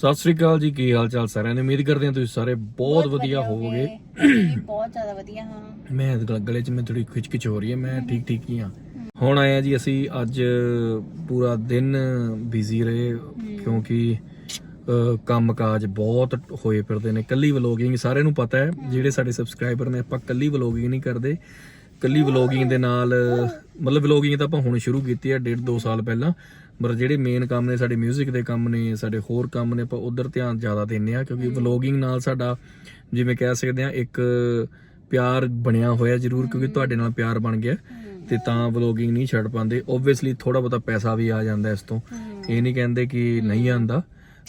ਸਤਿ ਸ੍ਰੀ ਅਕਾਲ ਜੀ ਕੀ ਹਾਲ ਚਾਲ ਸਾਰਿਆਂ ਨੇ ਉਮੀਦ ਕਰਦੇ ਹਾਂ ਤੁਸੀਂ ਸਾਰੇ ਬਹੁਤ ਵਧੀਆ ਹੋਵੋਗੇ। ਬਹੁਤ ਜ਼ਿਆਦਾ ਵਧੀਆ ਹਾਂ। ਮੈਂ ਗਲ- 'ਚ ਮੈਂ ਥੋੜੀ ਖਿਚਕਿਚ ਹੋ ਰਹੀ ਹੈ ਮੈਂ ਠੀਕ ਠੀਕ ਹੀ ਹਾਂ। ਹੁਣ ਆਇਆ ਜੀ ਅਸੀਂ ਅੱਜ ਪੂਰਾ ਦਿਨ ਬਿਜ਼ੀ ਰਹੇ ਕਿਉਂਕਿ ਅ, ਕੰਮਕਾਜ ਬਹੁਤ ਹੋਏ ਫਿਰਦੇ ਨੇ ਕੱਲੀ ਵਲੋਗਿੰਗ ਸਾਰਿਆਂ ਨੂੰ ਪਤਾ ਹੈ ਜਿਹੜੇ ਸਾਡੇ ਸਬਸਕ੍ਰਾਈਬਰ ਨੇ ਆਪਾਂ ਕੱਲੀ ਵਲੋਗਿੰਗ ਨਹੀਂ ਕਰਦੇ। ਕੱਲੀ ਵਲੋਗਿੰਗ ਦੇ ਨਾਲ ਮਤਲਬ ਵਲੋਗਿੰਗ ਤਾਂ ਆਪਾਂ ਹੁਣ ਸ਼ੁਰੂ ਕੀਤੀ ਹੈ ਡੇਢ ਦੋ ਸਾਲ ਪਹਿਲਾਂ। ਪਰ ਜਿਹੜੇ ਮੇਨ ਕੰਮ ਨੇ ਸਾਡੇ 뮤직 ਦੇ ਕੰਮ ਨੇ ਸਾਡੇ ਹੋਰ ਕੰਮ ਨੇ ਆਪਾਂ ਉਧਰ ਧਿਆਨ ਜ਼ਿਆਦਾ ਦਿੰਨੇ ਆ ਕਿਉਂਕਿ ਵਲੋਗਿੰਗ ਨਾਲ ਸਾਡਾ ਜਿਵੇਂ ਕਹਿ ਸਕਦੇ ਆ ਇੱਕ ਪਿਆਰ ਬਣਿਆ ਹੋਇਆ ਜ਼ਰੂਰ ਕਿਉਂਕਿ ਤੁਹਾਡੇ ਨਾਲ ਪਿਆਰ ਬਣ ਗਿਆ ਤੇ ਤਾਂ ਵਲੋਗਿੰਗ ਨਹੀਂ ਛੱਡ ਪਾਉਂਦੇ। ਓਬਵੀਅਸਲੀ ਥੋੜਾ ਬਹੁਤਾ ਪੈਸਾ ਵੀ ਆ ਜਾਂਦਾ ਇਸ ਤੋਂ। ਇਹ ਨਹੀਂ ਕਹਿੰਦੇ ਕਿ ਨਹੀਂ ਆਂਦਾ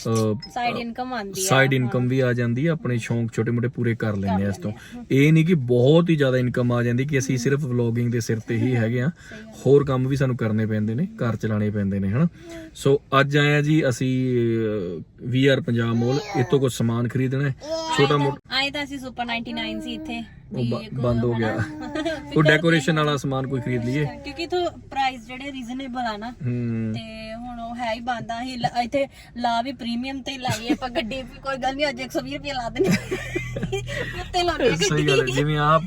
ਸਾਈਡ ਇਨਕਮ ਆਂਦੀ ਆ ਸਾਈਡ ਇਨਕਮ ਵੀ ਆ ਜਾਂਦੀ ਹੈ ਆਪਣੇ ਸ਼ੌਂਕ ਛੋਟੇ ਮੋਟੇ ਪੂਰੇ ਕਰ ਲੈਂਦੇ ਆ ਇਸ ਤੋਂ। ਇਹ ਨਹੀਂ ਕਿ ਬਹੁਤ ਹੀ ਜ਼ਿਆਦਾ ਇਨਕਮ ਆ ਜਾਂਦੀ ਕਿ ਅਸੀਂ ਸਿਰਫ ਵਲੋਗਿੰਗ ਦੇ ਸਿਰ ਤੇ ਹੀ ਹੈਗੇ ਆ। ਹੋਰ ਕੰਮ ਵੀ ਸਾਨੂੰ ਕਰਨੇ ਪੈਂਦੇ ਨੇ ਘਰ ਚਲਾਣੇ ਪੈਂਦੇ ਨੇ ਹਨਾ। ਸੋ ਅੱਜ ਆਇਆ ਜੀ ਅਸੀਂ ਵੀਆਰ ਪੰਜਾਬ ਮੋਲ ਇਤੋਂ ਕੁਝ ਸਮਾਨ ਖਰੀਦਣਾ ਹੈ। ਛੋਟਾ ਮੋਟਾ ਆਏ ਤਾਂ ਅਸੀਂ ਸੁਪਰ 99 ਸੀ ਇੱਥੇ। ਬੰਦ ਹੋ ਗਿਆ। ਉਹ ਡੈਕੋਰੇਸ਼ਨ ਵਾਲਾ ਸਮਾਨ ਕੋਈ ਖਰੀਦ ਲਈਏ। ਕਿਉਂਕਿ ਇਥੋਂ ਪ੍ਰਾਈਸ ਜਿਹੜੇ ਰੀਜ਼ਨੇਬਲ ਆ ਨਾ ਹੂੰ। ਤੇ ਹੈ ਹੀ ਬੰਦ ਆ ਹੀ ਇੱਥੇ ਲਾ ਵੀ ਪ੍ਰੀਮੀਅਮ ਤੇ ਲਾਈਏ ਆਪਾਂ ਗੱਡੀ ਵੀ ਕੋਈ ਗੱਲ ਨਹੀਂ ਅੱਜ 120 ਰੁਪਏ ਲਾ ਦੇਣੇ ਉੱਤੇ ਲਾ ਕੇ ਸਹੀ ਗੱਲ ਹੈ ਜਿਵੇਂ ਆਪ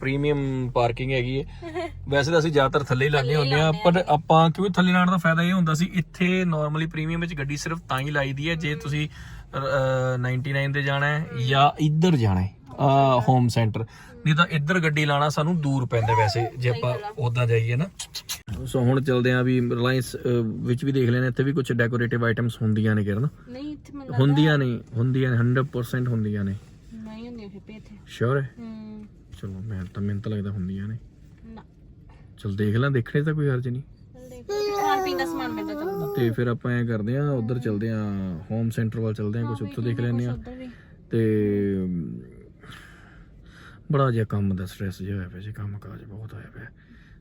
ਪ੍ਰੀਮੀਅਮ ਪਾਰਕਿੰਗ ਹੈਗੀ ਹੈ। ਵੈਸੇ ਤਾਂ ਅਸੀਂ ਜ਼ਿਆਦਾਤਰ ਥੱਲੇ ਹੀ ਲਾਉਂਦੇ ਹੁੰਦੇ ਆ ਪਰ ਆਪਾਂ ਕਿਉਂਕਿ ਥੱਲੇ ਲਾਉਣ ਦਾ ਫਾਇਦਾ ਇਹ ਹੁੰਦਾ ਸੀ ਇੱਥੇ ਨਾਰਮਲੀ ਪ੍ਰੀਮੀਅਮ ਵਿੱਚ ਗੱਡੀ ਸਿਰਫ ਤਾਂ ਹੀ ਲਾਈਦੀ ਹੈ ਜੇ ਤੁਸੀਂ ਅਹ, 99 ਤੇ ਜਾਣਾ ਹੈ ਜਾਂ ਇੱਧਰ ਜਾਣਾ ਹੈ ਆ ਹੋਮ ਸੈਂਟਰ ਨਹੀਂ ਤਾਂ ਇੱਧਰ ਗੱਡੀ ਲਾਣਾ ਸਾਨੂੰ ਦੂਰ ਪੈਂਦਾ ਵੈਸੇ ਜੇ ਆਪਾਂ ਉਦਾਂ ਜਾਈਏ ਨਾ। ਸੋ ਹੁਣ ਚਲਦੇ ਆ ਵੀ ਰਿਲਾਇੰਸ ਵਿੱਚ ਵੀ ਦੇਖ ਲੈਣੇ ਇੱਥੇ ਵੀ ਕੁਝ ਡੈਕੋਰੇਟਿਵ ਆਈਟਮਸ ਹੁੰਦੀਆਂ ਨੇ ਕਿਰਨ। ਨਹੀਂ ਇੱਥੇ ਮੈਨੂੰ ਹੁੰਦੀਆਂ ਨਹੀਂ ਹੁੰਦੀਆਂ ਨੇ 100% ਹੁੰਦੀਆਂ ਨੇ। ਨਹੀਂ ਹੁੰਦੀ ਫਿਰ ਇੱਥੇ। ਸ਼ੋਰ ਹੈ। ਹੂੰ ਚਲੋ ਮੈਂ ਤਾਂ ਮੈਨੂੰ ਤਾਂ ਲੱਗਦਾ ਹੁੰਦੀਆਂ ਨੇ। ਨਾ। ਚਲ ਦੇਖ ਲਾਂ ਦੇਖਣੇ ਤਾਂ ਕੋਈ ਹਰਜ ਨਹੀਂ। ਤੇ ਫਿਰ ਆਪਾਂ ਐ ਕਰਦੇ ਆ ਉਧਰ ਚਲਦੇ ਆ ਹੋਮ ਸੈਂਟਰ ਵੱਲ ਚਲਦੇ ਆ ਕੁਝ ਉੱਥੋਂ ਦੇਖ ਲੈਂਦੇ ਆ। ਤੇ ਬੜਾ ਜਿਹਾ ਕੰਮ ਦਾ ਸਟ੍ਰੈਸ ਜਿਹਾ ਹੋਇਆ ਪਿਆ ਜੀ ਕੰਮ ਕਾਜ ਬਹੁਤ ਹੋਇਆ ਪਿਆ।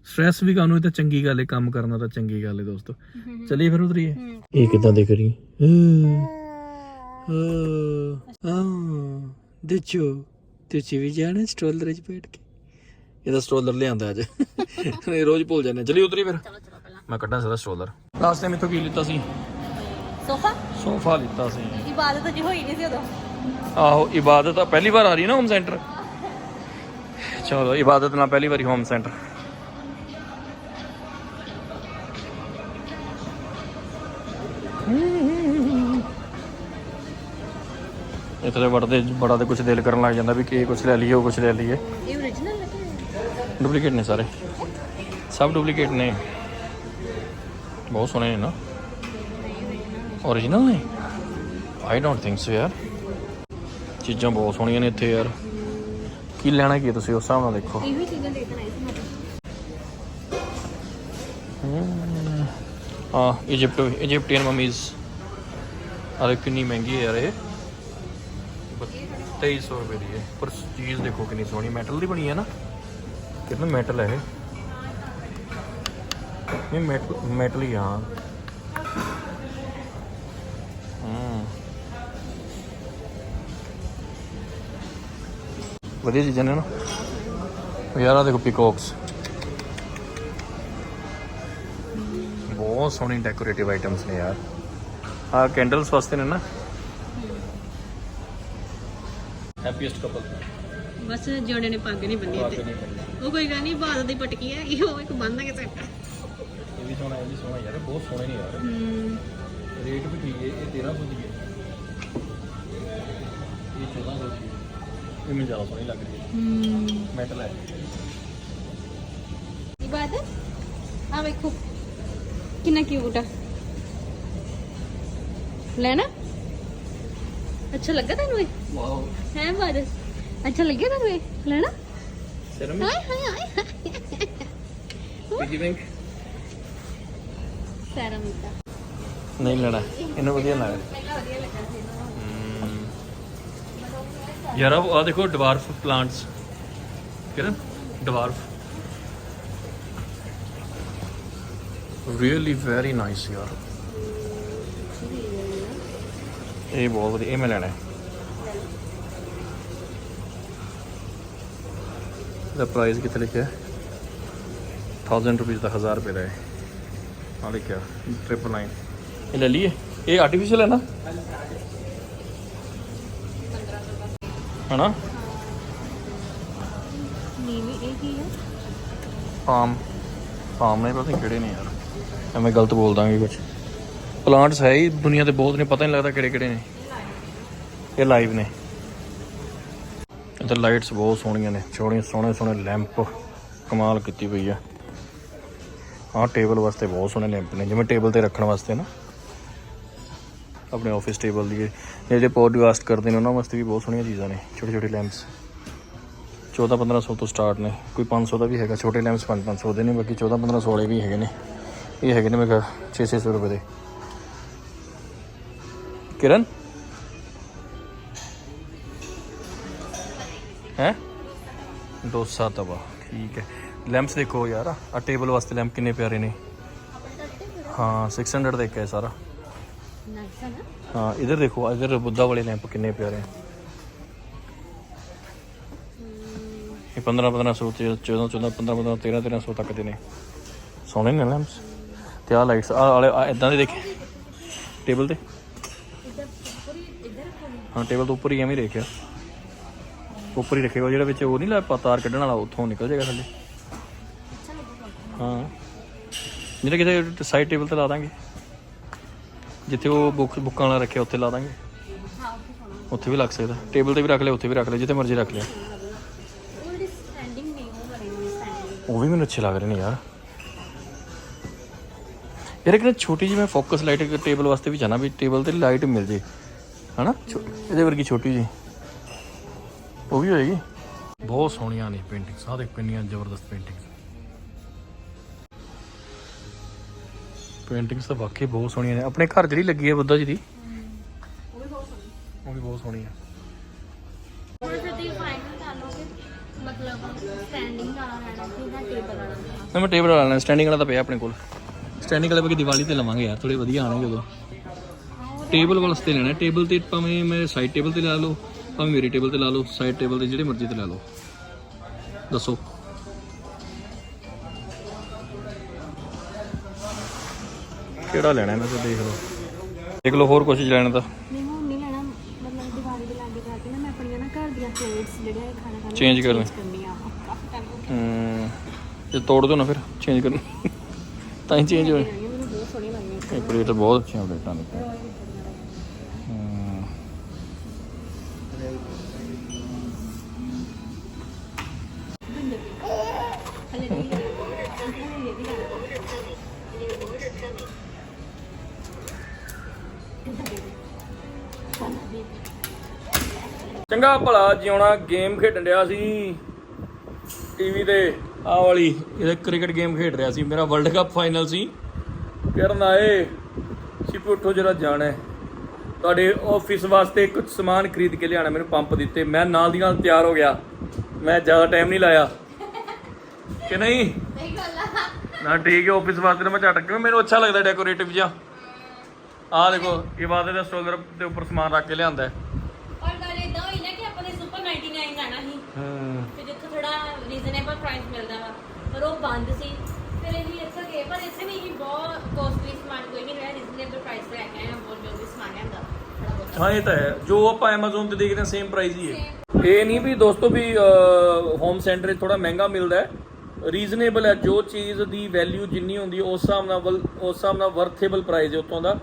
ਸਟ੍ਰੈਸ ਵੀ ਕਾਨੂੰ ਇਹ ਤਾਂ ਚੰਗੀ ਗੱਲ ਹੈ ਕੰਮ ਕਰਨਾ ਤਾਂ ਚੰਗੀ ਗੱਲ ਹੈ ਦੋਸਤੋ। ਚਲਿਏ ਫਿਰ ਉਤਰੀਏ ਇਹ ਕਿਦਾਂ ਦੇਖ ਰਹੀ ਹਾਂ ਦੇਖੋ ਤੁਸੀਂ ਵੀ ਜਾਣਾ ਸਟ੍ਰੋਲਰ 'ਚ ਬੈਠ ਕੇ? ਇਹਦਾ ਸਟ੍ਰੋਲਰ ਲਿਆਂਦਾ ਅੱਜ। ਇਹ ਰੋਜ਼ ਭੁੱਲ ਜਾਂਦੇ ਚਲੀ ਉਤਰੀ ਫਿਰ ਮੈਂ ਕੱਢਾਂ ਸਾਰਾ ਸਟ੍ਰੋਲਰ ਲਾਸਟ ਟਾਈਮ ਇਥੋਂ ਕੀ ਲਿੱਤਾ ਸੀ? ਸੋਫਾ? ਸੋਫਾ ਲਿੱਤਾ ਸੀ। ਇਬਾਦਤ ਅਜੀ ਹੋਈ ਨਹੀਂ ਸੀ ਉਦੋਂ। ਆਹੋ ਇਬਾਦਤ ਤਾਂ ਪਹਿਲੀ ਵਾਰ ਆ ਰਹੀ ਨਾ ਹੋਮ ਸੈਂਟਰ ਚਲੋ ਇਬਾਦਤ ਨਾਲ ਪਹਿਲੀ ਵਾਰੀ ਹੋਮ ਸੈਂਟਰ ਇੱਥੇ ਵੜਦੇ ਬੜਾ ਤੇ ਕੁਝ ਦਿਲ ਕਰਨ ਲੱਗ ਜਾਂਦਾ ਵੀ ਕੀ ਕੁਝ ਲੈ ਲਈਏ ਉਹ ਕੁਝ ਲੈ ਲਈਏ। ਇਹ origignal ਲੱਗੇ ਡੁਪਲੀਕੇਟ ਨੇ ਸਾਰੇ। ਸਭ ਡੁਪਲੀਕੇਟ ਨੇ। ਬਹੁਤ ਸੋਹਣੇ ਨੇ ਨਾ। ਓਰੀਜਨਲ ਨੇ? ਆਈ ਡੋਨਟ ਥਿੰਕ ਸੋ ਯਾਰ। ਚੀਜ਼ਾਂ ਬਹੁਤ ਸੋਹਣੀਆਂ ਨੇ ਇੱਥੇ ਯਾਰ। ਕੀ ਲੈਣਾ ਕੀ ਹੈ ਤੁਸੀਂ ਉਸ ਹਿਸਾਬ ਨਾਲ ਦੇਖੋ। ਇਹੋ ਚੀਜ਼ਾਂ ਦੇਖਣ ਆਈ ਸੀ ਮੈਂ ਇਜਿਪਟ ਇਜਿਪਟੀਅਨ ਮਮੀਜ਼ ਅਰੇ ਕਿੰਨੀ ਮਹਿੰਗੀ ਹੈ ਯਾਰ ਇਹ। 2300 ਰੁਪਏ ਦੀ ਹੈ। ਪਰ ਚੀਜ਼ ਦੇਖੋ ਕਿੰਨੀ ਸੋਹਣੀ ਮੈਟਲ ਦੀ ਬਣੀ ਹੈ ਨਾ। ਕਿੰਨਾ ਮੈਟਲ ਹੈ ਇਹ। ਇਹ ਮੈਟਲ ਮੈਟਲ ਹੀ ਆ। ਵਧੀਆ ਚੀਜ਼ਾਂ ਨੇ ਨਾ। ਯਾਰ ਆ ਦੇਖੋ ਪਿਕੋਕਸ। ਬਹੁਤ ਸੋਹਣੀ ਡੈਕੋਰੇਟਿਵ ਆਈਟਮਸ ਨੇ ਯਾਰ। ਆ ਕੈਂਡਲਸ ਵਾਸਤੇ ਨੇ ਨਾ। ਹੈਪੀਐਸਟ ਕਪਲ ਬਸ ਜੋੜੇ ਨੇ ਪੱਗ ਨਹੀਂ ਬੰਨੀ ਤੇ ਉਹ ਕੋਈ ਗੱਲ ਨਹੀਂ ਬਾਦ ਦੀ ਪਟਕੀ ਹੈ ਇਹ ਉਹ ਇੱਕ ਬੰਨ ਕੇ ਸੈੱਟ ਇਹ ਵੀ ਸੋਹਣਾ ਇਹ ਵੀ ਸੋਹਣਾ ਯਾਰ ਬਹੁਤ ਸੋਹਣੇ ਨੇ ਯਾਰ। ਰੇਟ ਵੀ ਠੀਕ ਹੈ ਇਹ 1300 ਦੀ ਹੈ। ਇਹ 1400 ਦੀ ਇਹ ਮੈਨੂੰ ਜ਼ਿਆਦਾ ਸੋਹਣੀ ਲੱਗ ਰਹੀ ਹੈ। ਹੂੰ। ਮੈਟਲ ਹੈ? ਇਬਾਦਤ ਆ ਵੇਖੋ ਕਿੰਨਾ ਕਿਊਟ ਆ। ਲੈਣਾ ਅੱਛਾ ਲੱਗਾ ਤੈਨੂੰ ਇਹ? ਵਾਓ। ਹੈ ਇਬਾਦਤ ਅੱਛਾ ਲੱਗਿਆ ਤੈਨੂੰ ਇਹ? ਲੈਣਾ ਸਿਰਮ ਹਾਏ ਹਾਏ ਹਾਏ ਪਿਗੀ ਬੈਂਕ ਸੈਰਾਮਿਕ ਦਾ ਨਹੀਂ ਲੈਣਾ। ਇਹਨੂੰ ਵਧੀਆ ਲੱਗ ਪਹਿਲਾਂ ਯਾਰ ਆਹ ਦੇਖੋ dwarf plants Kiran dwarf really very nice ਯਾਰ। ਇਹ ਬਹੁਤ ਵਧੀਆ ਇਹ ਮੈਂ ਲੈਣਾ ਹੈ। ਦਾ ਪ੍ਰਾਈਸ ਕਿੱਥੇ ਲਿਖਿਆ? ਹੈ 1000 ਰੁਪਏ ਦਾ 1000 ਰੁਪਏ ਦਾ ਹੈ ਆ ਲਿਖਿਆ 999 ਇਹ ਲੈ ਲਈਏ। ਇਹ ਆਰਟੀਫੀਸ਼ੀਅਲ ਹੈ ਨਾ? ਹਨਾ? ਨੀਵੀਂ ਇਹ ਕੀ ਹੈ? ਪਾਮ ਪਾਮ ਨੇ ਪਤਾ ਕਿਹੜੇ ਨੇ ਯਾਰ। ਐਵੇਂ ਗਲਤ ਬੋਲ ਦਾਂਗੇ ਕੁਝ ਪਲਾਂਟਸ ਹੈ ਹੀ ਦੁਨੀਆ ਤੇ ਬਹੁਤ ਨੇ ਪਤਾ ਨਹੀਂ ਲੱਗਦਾ ਕਿਹੜੇ ਕਿਹੜੇ ਨੇ। ਇਹ ਲਾਈਵ ਨੇ। ਇੱਧਰ ਲਾਈਟਸ ਬਹੁਤ ਸੋਹਣੀਆਂ ਨੇ ਛੋੜੀਆਂ ਸੋਹਣੇ ਸੋਹਣੇ ਲੈਂਪ ਕਮਾਲ ਕੀਤੀ ਪਈ ਆ। ਆਹ ਟੇਬਲ ਵਾਸਤੇ ਬਹੁਤ ਸੋਹਣੇ ਲੈਂਪ ਨੇ ਜਿਵੇਂ ਟੇਬਲ ਤੇ ਰੱਖਣ ਵਾਸਤੇ ਨਾ। ਆਪਣੇ ਆਫਿਸ ਟੇਬਲ ਦੀ ਜਿਹੜੇ ਪੋਡਕਾਸਟ ਕਰਦੇ ਨੇ, ਉਹਨਾਂ ਵਾਸਤੇ ਵੀ ਬਹੁਤ ਸੋਹਣੀਆਂ ਚੀਜ਼ਾਂ ਨੇ, ਛੋਟੇ ਛੋਟੇ ਲੈਂਪਸ 14 1500 ਤੋਂ ਸਟਾਰਟ ਨੇ, ਕੋਈ 500 ਦਾ ਵੀ ਹੈਗਾ, ਛੋਟੇ ਲੈਂਪਸ 5 500 ਦੇ ਨੇ, ਬਾਕੀ 14 1500 ਵਾਲੇ ਵੀ ਹੈਗੇ ਨੇ। ਇਹ ਹੈਗੇ ਨੇ ਮੈਂ ਕਿਹਾ 6 600 ਰੁਪਏ ਦੇ। ਕਿਰਨ? ਹੈ? ਡੋਸਾ ਤਵਾ, ਠੀਕ ਹੈ। ਲੈਂਪਸ ਦੇਖੋ ਯਾਰ ਆ ਟੇਬਲ ਵਾਸਤੇ ਲੈਂਪ ਕਿੰਨੇ ਪਿਆਰੇ ਨੇ। ਹਾਂ 600 ਦਾ ਇੱਕ ਹੈ ਸਾਰਾ। ਨਾਈਸ ਹੈ ਨਾ? ਹਾਂ ਇਧਰ ਦੇਖੋ ਇਧਰ ਬੁੱਧਾ ਵਾਲੇ ਲੈਂਪ ਕਿੰਨੇ ਪਿਆਰੇ ਆ। ਇਹ 15 1500 ਤੇ 14 14 15 15 13 1300 ਤੱਕ ਦੇ ਨੇ। ਸੋਹਣੇ ਨੇ ਲੈਂਪਸ। ਤੇ ਆ ਲਾਈਟਸ ਆ ਵਾਲੇ ਇਦਾਂ ਦੇ ਦੇਖੇ? ਟੇਬਲ ਤੇ? ਹਾਂ ਟੇਬਲ ਤੋਂ ਉੱਪਰ ਹੀ ਐਵੇਂ ਹੀ ਰੱਖਿਆ ਉੱਪਰ ਹੀ ਰੱਖੇਗਾ ਜਿਹੜਾ ਵਿੱਚ ਉਹ ਨਹੀਂ ਲਾ ਤਾਰ ਕੱਢਣ ਵਾਲਾ ਉੱਥੋਂ ਨਿਕਲ ਜਾਏਗਾ ਥੱਲੇ। ਹਾਂ। ਜਿਹੜਾ ਕਿਤੇ ਸਾਈਡ ਟੇਬਲ ਤੇ ਲਾ ਦਾਂਗੇ। ਜਿੱਥੇ ਉਹ ਬੁੱਕ ਬੁੱਕਾਂ ਵਾਲਾ ਰੱਖਿਆ, ਉੱਥੇ ਲਾ ਦਾਂਗੇ। ਉੱਥੇ ਵੀ ਲੱਗ ਸਕਦਾ। ਟੇਬਲ ਤੇ ਵੀ ਰੱਖ ਲਿਆ, ਉੱਥੇ ਵੀ ਰੱਖ ਲਿਆ, ਜਿੱਥੇ ਮਰਜ਼ੀ ਰੱਖ ਲਿਆ। ਉਹ ਜਿਹੜੀ ਸਟੈਂਡਿੰਗ ਨਹੀਂ ਉਹ ਵਾਲੇ ਸਟੈਂਡਿੰਗ ਉਹ ਵੀ ਮੈਨੂੰ ਅੱਛੇ ਲੱਗ ਰਹੇ ਨੇ ਯਾਰ। ਯਾਰ ਇੱਕ ਨਾ ਛੋਟੀ ਜਿਹੀ ਮੈਂ ਫੋਕਸ ਲਾਈਟ ਟੇਬਲ ਵਾਸਤੇ ਵੀ ਚਾਹਨਾ ਵੀ ਟੇਬਲ ਤੇ ਲਾਈਟ ਮਿਲ ਜੇ। ਹਨਾ? ਛੋ- ਇਹਦੇ ਵਰਗੀ ਛੋਟੀ ਜੀ ਉਹ ਵੀ ਹੋਏਗੀ। ਬਹੁਤ ਸੋਹਣੀਆਂ ਨੇ ਪੇਂਟਿੰਗਸ ਆਹ ਦੇਖ ਕਿੰਨੀਆਂ ਜ਼ਬਰਦਸਤ ਪੇਂਟਿੰਗਸ ਪੇਂਟਿੰਗਸ ਤਾਂ ਵਾਕਈ ਬਹੁਤ ਸੋਹਣੀਆਂ ਨੇ। ਆਪਣੇ ਘਰ ਜਿਹੜੀ ਲੱਗੀ ਹੈ ਬੁੱਧਾ ਜੀ ਦੀ ਉਹ ਵੀ ਬਹੁਤ ਸੋਹਣੀ ਉਹ ਵੀ ਬਹੁਤ ਸੋਹਣੀ ਹੈ ਨਾ ਮੈਂ ਟੇਬਲ ਵਾਲਾ ਲੈਣਾ ਸਟੈਂਡਿੰਗ ਵਾਲਾ ਤਾਂ ਪਿਆ ਆਪਣੇ ਕੋਲ। ਸਟੈਂਡਿੰਗ ਵਾਲਾ ਵੀ ਦੀਵਾਲੀ ਤੇ ਲਵਾਂਗੇ ਯਾਰ ਥੋੜੇ ਵਧੀਆ ਆਣਗੇ ਉਦੋਂ। ਟੇਬਲ ਵਾਸਤੇ ਲੈਣਾ ਟੇਬਲ ਤੇ ਭਾਵੇਂ ਮੈਂ ਸਾਈਡ ਟੇਬਲ ਤੇ ਲਾ ਲਓ ਭਾਵੇਂ ਮੇਰੇ ਟੇਬਲ ਤੇ ਲਾ ਲਓ ਸਾਈਡ ਟੇਬਲ ਤੇ ਜਿਹੜੇ ਮਰਜ਼ੀ ਤੇ ਲਾ ਲਓ। ਦੱਸੋ। ਕਿਹੜਾ ਲੈਣਾ ਇਹਨਾਂ ਤੋਂ ਦੇਖ ਲਓ। ਦੇਖ ਲਓ ਹੋਰ ਕੁਝ ਲੈਣਾ ਤਾਂ। ਨਹੀਂ ਹੁਣ ਨਹੀਂ ਲੈਣਾ। ਮਤਲਬ ਦੀਵਾਲੀ ਦੇ ਲਾਗੇ ਜਾ ਕੇ ਨਾ ਮੈਂ ਆਪਣੀਆਂ ਨਾ ਘਰ ਦੀਆਂ ਪਲੇਟਸ ਜਿਹੜੇ ਆ ਖਾਣਾ ਖਾਣੇ Change ਕਰਨੇ। ਕਰਨੀਆਂ। ਕਾਫੀ ਟਾਈਮ ਹੋ ਹੂੰ। ਜੇ ਤੋੜ ਦੋ ਨਾ ਫਿਰ ਚੇਂਜ ਕਰ ਤਾਂ ਹੀ ਚੇਂਜ ਹੋਏ। ਮੈਨੂੰ ਬਹੁਤ ਸੋਹਣੀ ਇਹ ਪਲੇਟ ਬਹੁਤ ਅੱਛੀਆਂ ਪਲੇਟਾਂ ਨੇ। ਚੰਗਾ ਭਲਾ ਜਿਉਣਾ ਗੇਮ ਖੇਡਣ ਡਿਆ ਸੀ। ਟੀਵੀ ਤੇ। ਆਹ ਵਾਲੀ ਇਹ ਕ੍ਰਿਕਟ ਗੇਮ ਖੇਡ ਰਿਹਾ ਸੀ ਮੇਰਾ ਵਰਲਡ ਕੱਪ ਫਾਈਨਲ ਸੀ। ਕਰਨ ਆਏ। ਸਿਪ ਉੱਠੋ ਜਰਾ ਜਾਣਾ। ਤੁਹਾਡੇ ਆਫਿਸ ਵਾਸਤੇ ਕੁਝ ਸਮਾਨ ਖਰੀਦ ਕੇ ਲਿਆਣਾ ਮੈਨੂੰ ਪੰਪ ਦਿੱਤੇ। ਮੈਂ ਨਾਲ ਦੀ ਨਾਲ ਤਿਆਰ ਹੋ ਗਿਆ। ਮੈਂ ਜ਼ਿਆਦਾ ਟਾਈਮ ਨਹੀਂ ਲਾਇਆ। ਕਿ ਨਹੀਂ? ਸਹੀ ਗੱਲ ਆ। ਨਾ ਠੀਕ ਹੈ ਆਫਿਸ ਵਾਸਤੇ ਤਾਂ ਮੈਂ ਝਟਕ ਕਿਉਂ ਮੈਨੂੰ ਅੱਛਾ ਲੱਗਦਾ ਡੈਕੋਰੇਟਿਵ ਜਿਹਾ। ਆਹ ਦੇਖੋ ਇਬਾਦਤ ਦੇ ਸਟੋਲਰ ਦੇ ਉੱਪਰ ਸਮਾਨ ਰੱਖ ਕੇ ਲਿਆਂਦਾ ਹੈ ਔਰ ਗੱਲ ਇਦਾਂ ਹੋਈ ਨਾ ਕਿ ਆਪਾਂ ਨੇ ਸੁਪਰ 99 ਜਾਣਾ ਸੀ ਹੂੰ ਤੇ ਜਿੱਥੇ ਥੋੜਾ ਰੀਜ਼ਨੇਬਲ ਪ੍ਰਾਈਸ ਮਿਲਦਾ ਉਹ ਬੰਦ ਸੀ। ਫਿਰ ਅਸੀਂ ਇੱਥੇ ਗਏ ਪਰ ਇੱਥੇ ਵੀ ਅਸੀਂ ਬਹੁਤ ਕੋਸਟਲੀ ਸਮਾਨ ਕੋਈ ਨਹੀਂ ਰਿਹਾ ਰੀਜ਼ਨੇਬਲ ਪ੍ਰਾਈਸ ਕੇ ਆਏ ਹਾਂ ਬਹੁਤ ਜੋ ਵੀ ਸਮਾਨ ਬਹੁਤ ਹਾਂ ਇਹ ਤਾਂ ਹੈ। ਜੋ ਆਪਾਂ Amazon ਤੇ ਦੇਖਦੇ ਹਾਂ ਸੇਮ ਪ੍ਰਾਈਸ ਹੀ ਹੈ। ਇਹ ਨਹੀਂ ਵੀ ਦੋਸਤੋ ਵੀ ਹੋਮ ਸੈਂਟਰ ਥੋੜਾ ਮਹਿੰਗਾ ਮਿਲਦਾ ਹੈ। ਰੀਜ਼ਨੇਬਲ ਹੈ ਜੋ ਚੀਜ਼ ਦੀ ਵੈਲਿਊ ਜਿੰਨੀ ਹੁੰਦੀ ਹੈ ਉਸ ਹਿਸਾਬ ਨਾਲ ਉਸ ਹਿਸਾਬ ਨਾਲ ਵਰਥੇਬਲ ਪ੍ਰਾਈਸ ਹੈ ਉੱਥੋਂ ਦਾ।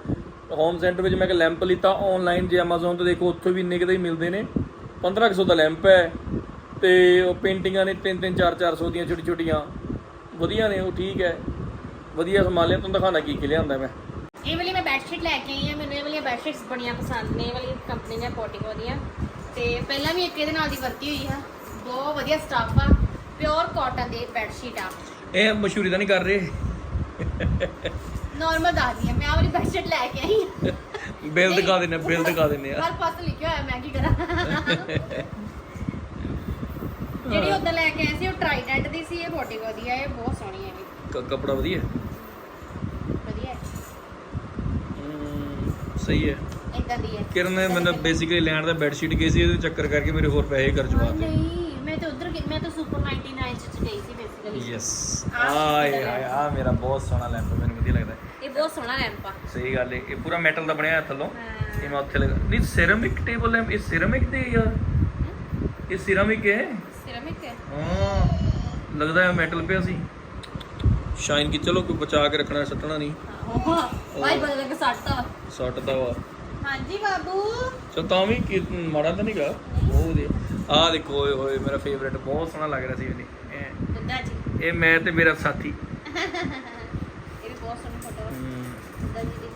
ਹੋਮ ਸੈਂਟਰ ਵਿੱਚ ਮੈਂ ਕਿ ਲੈਂਪ ਲਿੱਤਾ ਆਨਲਾਈਨ ਜੇ Amazon ਤੇ ਦੇਖੋ ਉੱਥੋਂ ਵੀ ਇੰਨੇ ਕੁ ਦੇ ਹੀ ਮਿਲਦੇ ਨੇ। 1500 ਦਾ ਲੈਂਪ ਹੈ ਤੇ ਉਹ ਪੇਂਟਿੰਗਾਂ ਨੇ 3 3 4 400 ਦੀਆਂ ਛੋਟੀ ਛੋਟੀਆਂ ਵਧੀਆ ਨੇ ਉਹ ਠੀਕ ਹੈ। ਵਧੀਆ ਸਮਾਨ ਲਿਆ ਤੁਹਾਨੂੰ ਦਿਖਾਣਾ ਕੀ ਕੀ ਲਿਆਂਦਾ ਮੈਂ। ਇਹ ਵਾਲੀ ਮੈਂ ਬੈਡਸ਼ੀਟ ਲੈ ਕੇ ਆਈ ਹਾਂ ਮੈਨੂੰ ਇਹ ਵਾਲੀਆਂ ਬੈਡਸ਼ੀਟਸ ਬੜੀਆਂ ਪਸੰਦ ਨੇ ਇਹ ਵਾਲੀ ਕੰਪਨੀ ਦੀਆਂ ਪੋਰਟਿਕੋ ਦੀਆਂ ਤੇ ਪਹਿਲਾਂ ਵੀ ਇੱਕ ਇਹਦੇ ਨਾਲ ਦੀ ਵਰਤੀ ਹੋਈ ਆ ਬਹੁਤ ਵਧੀਆ ਸਟਾਫ ਆ ਪਿਓਰ ਕਾਟਨ ਦੀ ਬੈਡਸ਼ੀਟ ਆ। ਇਹ ਮਸ਼ਹੂਰੀ ਤਾਂ ਨਹੀਂ ਕਰ ਰਹੇ। ਨਾਰਮਲ ਦੱਸਦੀ ਆ ਮੈਂ ਆਹ ਵਾਲੀ ਬੈਡਸ਼ੀਟ ਲੈ ਕੇ ਆਈ ਬਿੱਲ ਦਿਖਾ ਦਿੰਨੇ ਬਿੱਲ ਦਿਖਾ ਦਿੰਨੇ ਆ। ਹਰ ਪਾਸੇ ਲਿਖਿਆ ਹੋਇਆ ਮੈਂ ਕੀ ਕਰਾਂ। ਜਿਹੜੀ ਉਦੋਂ ਲੈ ਕੇ ਆਏ ਸੀ ਉਹ ਟ੍ਰਾਈਡੈਂਟ ਦੀ ਸੀ ਇਹ ਪੋਰਟਿਕੋ ਦੀ ਆ ਇਹ ਬਹੁਤ ਸੋਹਣੀ ਹੈ ਇਹ ਕ- ਕੱਪੜਾ ਵਧੀਆ? ਵਧੀਆ ਹੈ। ਸਹੀ ਹੈ। ਇਦਾਂ ਦੀ ਹੈ। ਕਿਰਨ ਨੇ ਮੈਨੂੰ ਬੇਸਿਕਲੀ ਲੈਣ ਦਾ ਬੈੱਡ ਸ਼ੀਟ ਗਈ ਸੀ ਇਹਦੇ ਚੱਕਰ ਕਰਕੇ ਮੇਰੇ ਹੋਰ ਪੈਸੇ ਖਰਚ ਹਾਂ, ਵਾਤੇ ਨਹੀਂ ਮੈਂ ਤਾਂ ਉਧਰ ਮੈਂ ਤਾਂ ਸੁਪਰ 99 ਚ ਗਈ ਸੀ ਬੇਸਿਕਲੀ ਯੈਸ ਆਹ ਆਏ ਹਾਏ ਆ ਮੇਰਾ ਬਹੁਤ ਸੋਹਣਾ ਲੈਂਪ ਮੈਨੂੰ ਵਧੀਆ ਲੱਗਦਾ ਹੈ। ਇਹ ਬਹੁਤ ਸੋਹਣਾ ਰੈਂਪ ਆ। ਸਹੀ ਗੱਲ ਹੈ ਇਹ ਪੂਰਾ ਮੈਟਲ ਦਾ ਬਣਿਆ ਹੈ ਥੱਲੋਂ। ਹਾਂ। ਇਹ ਮੈਂ ਉੱਥੇ ਲਗਾ ਨਹੀਂ ਸਿਰਮਿਕ ਟੇਬਲ ਹੈ ਇਹ ਸਿਰਮਿਕ ਦੇ ਯਾਰ ਇਹ ਸਿਰਮਿਕ ਹੈ ਹੈ ਹਾਂ। ਲੱਗਦਾ ਹੈ ਮੈਟਲ ਪਿਆ ਸੀ। ਸ਼ਾਈਨ ਕੀ ਚਲੋ ਕੋਈ ਬਚਾ ਕੇ ਰੱਖਣਾ ਸੱਟਣਾ ਨਹੀਂ। ਭਾਈ ਬਦਲ ਕੇ ਸੱਟਤਾ ਸੱਟਦਾ ਵਾ। ਹਾਂਜੀ ਬਾਬੂ। ਚਲ ਤਾਂ ਵੀ ਕੀ ਮਾੜਾ ਤਾਂ ਨਹੀਂਗਾ। ਉਹ ਦੇ ਆਹ ਦੇਖੋ ਓਏ ਹੋਏ ਮੇਰਾ ਫੇਵਰੇਟ ਬਹੁਤ ਸੋਹਣਾ ਲੱਗ ਰਿਹਾ ਸੀ ਇਹਨੇ ਇਹ- ਦੁੱਧਾ ਜੀ? ਇਹ ਮੈਂ ਤੇ ਮੇਰਾ ਸਾਥੀ। ਇਹ ਵੀ ਬਹੁਤ ਸੋਹਣੀ ਫੋਟੋ ਦੁੱਧਾ ਜੀ ਦੀ?